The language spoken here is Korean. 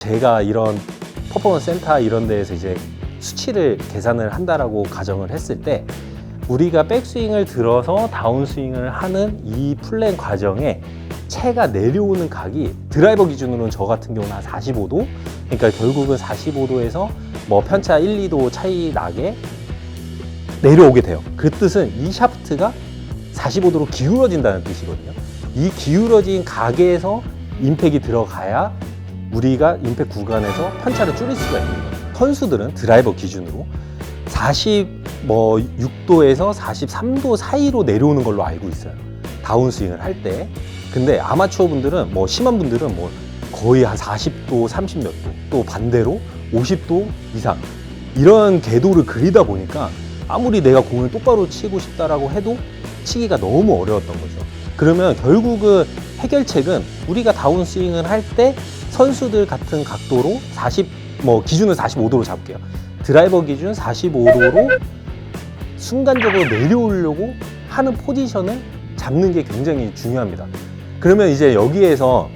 제가 이런 퍼포먼스 센터 이런 데에서 이제 수치를 계산을 한다라고 가정을 했을 때 우리가 백스윙을 들어서 다운스윙을 하는 이 플랜 과정에 채가 내려오는 각이 드라이버 기준으로는 저 같은 경우는 한 45도 그러니까 결국은 45도에서 뭐 편차 1, 2도 차이 나게 내려오게 돼요. 그 뜻은 이 샤프트가 45도로 기울어진다는 뜻이거든요. 이 기울어진 각에서 임팩이 들어가야 우리가 임팩 구간에서 편차를 줄일 수가 있는 거예요. 선수들은 드라이버 기준으로 46도에서 43도 사이로 내려오는 걸로 알고 있어요. 다운스윙을 할 때. 근데 아마추어 분들은 뭐 심한 분들은 뭐 거의 한 40도, 30 몇 도, 또 반대로 50도 이상 이런 궤도를 그리다 보니까 아무리 내가 공을 똑바로 치고 싶다라고 해도 치기가 너무 어려웠던 거죠. 그러면 결국은 해결책은 우리가 다운스윙을 할 때 선수들 같은 각도로 40, 뭐 기준은 45도로 잡을게요. 드라이버 기준 45도로 순간적으로 내려오려고 하는 포지션을 잡는 게 굉장히 중요합니다. 그러면 이제 여기에서